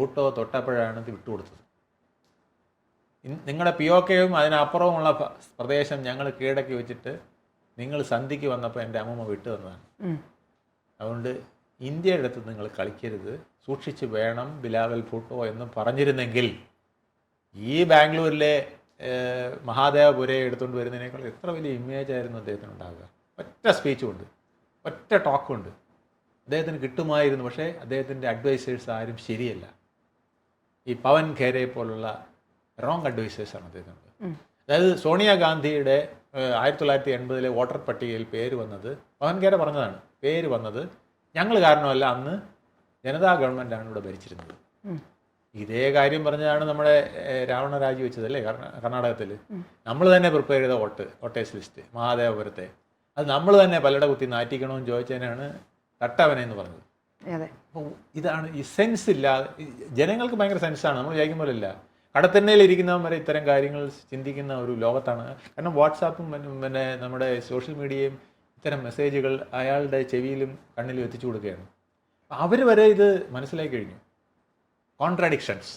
S2: ഊട്ടോ തൊട്ടപ്പോഴാണ് ഇത് വിട്ടുകൊടുത്തത്. നിങ്ങളുടെ പി ഒ കെയും അതിനപ്പുറവുമുള്ള പ്രദേശം ഞങ്ങൾ കീഴടക്കി വെച്ചിട്ട് നിങ്ങൾ സന്ധിക്ക് വന്നപ്പോൾ എന്റെ അമ്മൂമ്മ വിട്ടു തന്നതാണ്. അതുകൊണ്ട് ഇന്ത്യയുടെ അടുത്ത് നിങ്ങൾ കളിക്കരുത്. സൂക്ഷിച്ച് വേണം ബിലാവൽ ഭൂട്ടോ എന്ന് പറഞ്ഞിരുന്നെങ്കിൽ ഈ ബാംഗ്ലൂരിലെ മഹാദേവപുരയെ എടുത്തുകൊണ്ട് വരുന്നതിനേക്കാൾ എത്ര വലിയ ഇമേജ് ആയിരുന്നു അദ്ദേഹത്തിന് ഉണ്ടാവുക. ഒറ്റ സ്പീച്ചും ഉണ്ട് ഒറ്റ ടോക്കും ഉണ്ട് അദ്ദേഹത്തിന് കിട്ടുമായിരുന്നു പക്ഷേ അദ്ദേഹത്തിന്റെ അഡ്വൈസേഴ്സ് ആരും ശരിയല്ല. ഈ പവൻ ഖേരെ പോലുള്ള റോങ് അഡ്വൈസേഴ്സാണ് അദ്ദേഹത്തിനുള്ളത്.
S1: അദ്ദേഹത്തിന്
S2: അതായത് സോണിയാഗാന്ധിയുടെ ആയിരത്തി തൊള്ളായിരത്തി എൺപതിലെ വോട്ടർ പട്ടികയിൽ പേര് വന്നത് പവൻ ഖേര പറഞ്ഞതാണ്. പേര് വന്നത് ഞങ്ങൾ കാരണമല്ല അന്ന് ജനതാ ഗവൺമെന്റാണ് ഇവിടെ ഭരിച്ചിരുന്നത്. ഇതേ കാര്യം പറഞ്ഞതാണ് നമ്മുടെ രാവണ രാജി വെച്ചതല്ലേ കർണാടകത്തിൽ നമ്മൾ തന്നെ പ്രിപ്പയർ ചെയ്ത വോട്ട് വോട്ടേഴ്സ് ലിസ്റ്റ് മഹാദേവപുരത്തെ. അത് നമ്മൾ തന്നെ പലരുടെ കുത്തി നാറ്റിക്കണമെന്ന് ചോദിച്ചതിനാണ് തട്ടവനെ എന്ന് പറഞ്ഞത്. അപ്പോൾ ഇതാണ് ഈ സെൻസ് ഇല്ലാതെ ജനങ്ങൾക്ക് ഭയങ്കര സെൻസാണ് നമ്മൾ വിചാരിക്കും പോലെ ഇല്ല. കടത്തണ്ണയിൽ ഇരിക്കുന്നവൻ വരെ ഇത്തരം കാര്യങ്ങൾ ചിന്തിക്കുന്ന ഒരു ലോകത്താണ്. കാരണം വാട്സാപ്പും പിന്നെ പിന്നെ നമ്മുടെ സോഷ്യൽ മീഡിയയും ഇത്തരം മെസ്സേജുകൾ അയാളുടെ ചെവിയിലും കണ്ണിലും എത്തിച്ചു കൊടുക്കുകയാണ്. അവർ വരെ ഇത് മനസ്സിലാക്കി കഴിഞ്ഞു. കോൺട്രാഡിക്ഷൻസ്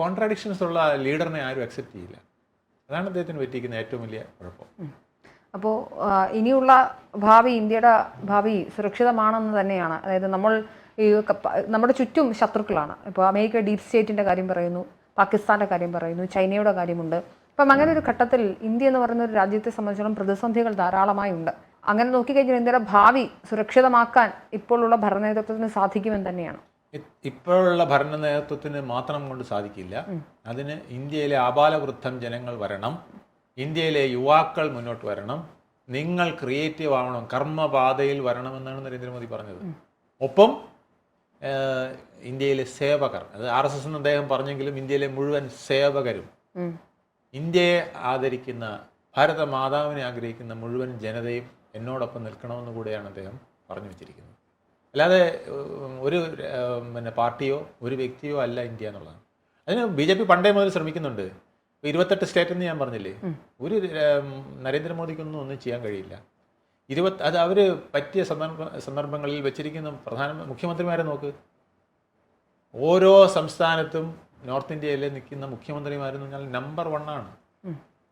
S2: കോൺട്രാഡിക്ഷൻസ് ഉള്ള ലീഡറിനെ ആരും അക്സെപ്റ്റ് ചെയ്യില്ല. അതാണ് അദ്ദേഹത്തിന് പറ്റിയിരിക്കുന്ന ഏറ്റവും വലിയ കുഴപ്പം.
S1: അപ്പോൾ ഇനിയുള്ള ഭാവി ഇന്ത്യയുടെ ഭാവി സുരക്ഷിതമാണെന്ന് തന്നെയാണ്. അതായത് നമ്മൾ ഈ നമ്മുടെ ചുറ്റും ശത്രുക്കളാണ്. ഇപ്പോൾ അമേരിക്ക ഡീപ് സ്റ്റേറ്റിന്റെ കാര്യം പറയുന്നു പാകിസ്ഥാന്റെ കാര്യം പറയുന്നു ചൈനയുടെ കാര്യമുണ്ട്. അപ്പം അങ്ങനെ ഒരു ഘട്ടത്തിൽ ഇന്ത്യ എന്ന് പറയുന്ന ഒരു രാജ്യത്തെ സംബന്ധിച്ചിടത്തോളം പ്രതിസന്ധികൾ ധാരാളമായി ഉണ്ട്. അങ്ങനെ നോക്കിക്കഴിഞ്ഞാൽ ഇന്ത്യയുടെ ഭാവി സുരക്ഷിതമാക്കാൻ ഇപ്പോഴുള്ള ഭരണനേതൃത്വത്തിന് സാധിക്കുമെന്ന് തന്നെയാണ്.
S2: ഇപ്പോഴുള്ള ഭരണ നേതൃത്വത്തിന് മാത്രം കൊണ്ട് സാധിക്കില്ല. അതിന് ഇന്ത്യയിലെ ആപാലവൃദ്ധം ജനങ്ങൾ വരണം. ഇന്ത്യയിലെ യുവാക്കൾ മുന്നോട്ട് വരണം. നിങ്ങൾ ക്രിയേറ്റീവ് ആവണം. കർമ്മപാതയിൽ വരണമെന്നാണ് നരേന്ദ്രമോദി പറഞ്ഞത്. ഒപ്പം ഇന്ത്യയിലെ സേവകർ. അത് ആർ എസ് എസ് എന്ന് അദ്ദേഹം പറഞ്ഞെങ്കിലും ഇന്ത്യയിലെ മുഴുവൻ സേവകരും. ഇന്ത്യയെ ആദരിക്കുന്ന ഭാരത മാതാവിനെ ആഗ്രഹിക്കുന്ന മുഴുവൻ ജനതയും എന്നോടൊപ്പം നിൽക്കണമെന്ന് കൂടെയാണ് അദ്ദേഹം പറഞ്ഞു വെച്ചിരിക്കുന്നത്. അല്ലാതെ ഒരു പിന്നെ പാർട്ടിയോ ഒരു വ്യക്തിയോ അല്ല ഇന്ത്യ എന്നുള്ളതാണ് അതിന് ബി ജെ പി പണ്ടേ മുതൽ ശ്രമിക്കുന്നുണ്ട്. ഇരുപത്തെട്ട് സ്റ്റേറ്റ് എന്ന് ഞാൻ പറഞ്ഞില്ലേ? ഒരു നരേന്ദ്രമോദിക്കൊന്നും ഒന്നും ചെയ്യാൻ കഴിയില്ല. ഇരുപത്തി അത് അവർ പറ്റിയ സന്ദർഭ സന്ദർഭങ്ങളിൽ വെച്ചിരിക്കുന്ന പ്രധാന മുഖ്യമന്ത്രിമാരെ നോക്ക്. ഓരോ സംസ്ഥാനത്തും നോർത്ത് ഇന്ത്യയിൽ നിൽക്കുന്ന മുഖ്യമന്ത്രിമാരെന്ന് പറഞ്ഞാൽ നമ്പർ വൺ ആണ്.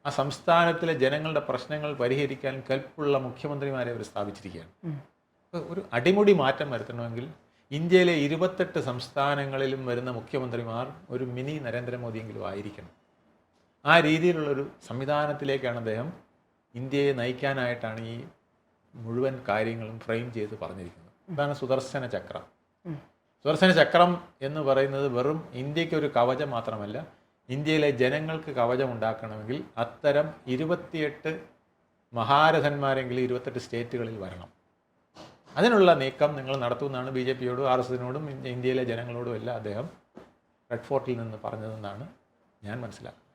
S2: ആ സംസ്ഥാനത്തിലെ ജനങ്ങളുടെ പ്രശ്നങ്ങൾ പരിഹരിക്കാൻ കൽപ്പുള്ള മുഖ്യമന്ത്രിമാരെ അവർ സ്ഥാപിച്ചിരിക്കുകയാണ്. അപ്പോൾ ഒരു അടിമുടി മാറ്റം വരുത്തണമെങ്കിൽ ഇന്ത്യയിലെ ഇരുപത്തെട്ട് സംസ്ഥാനങ്ങളിലും വരുന്ന മുഖ്യമന്ത്രിമാർ ഒരു മിനി നരേന്ദ്രമോദിയെങ്കിലും ആയിരിക്കണം. ആ രീതിയിലുള്ളൊരു സംവിധാനത്തിലേക്കാണ് അദ്ദേഹം ഇന്ത്യയെ നയിക്കാനായിട്ടാണ് ഈ മുഴുവൻ കാര്യങ്ങളും ഫ്രെയിം ചെയ്ത് പറഞ്ഞിരിക്കുന്നത്. അതാണ് സുദർശന ചക്രം. സുദർശന ചക്രം എന്ന് പറയുന്നത് വെറും ഇന്ത്യയ്ക്ക് ഒരു കവചം മാത്രമല്ല ഇന്ത്യയിലെ ജനങ്ങൾക്ക് കവചം ഉണ്ടാക്കണമെങ്കിൽ അത്തരം ഇരുപത്തിയെട്ട് മഹാരഥന്മാരെങ്കിലും ഇരുപത്തെട്ട് സ്റ്റേറ്റുകളിൽ വരണം. അതിനുള്ള നീക്കം നിങ്ങൾ നടത്തുമെന്നാണ് ബി ജെ പിയോടും ആർ എസ് എസിനോടും ഇന്ത്യയിലെ ജനങ്ങളോടും എല്ലാം അദ്ദേഹം റെഡ് ഫോർട്ടിൽ നിന്ന് പറഞ്ഞതെന്നാണ് ഞാൻ മനസ്സിലാക്കുന്നത്.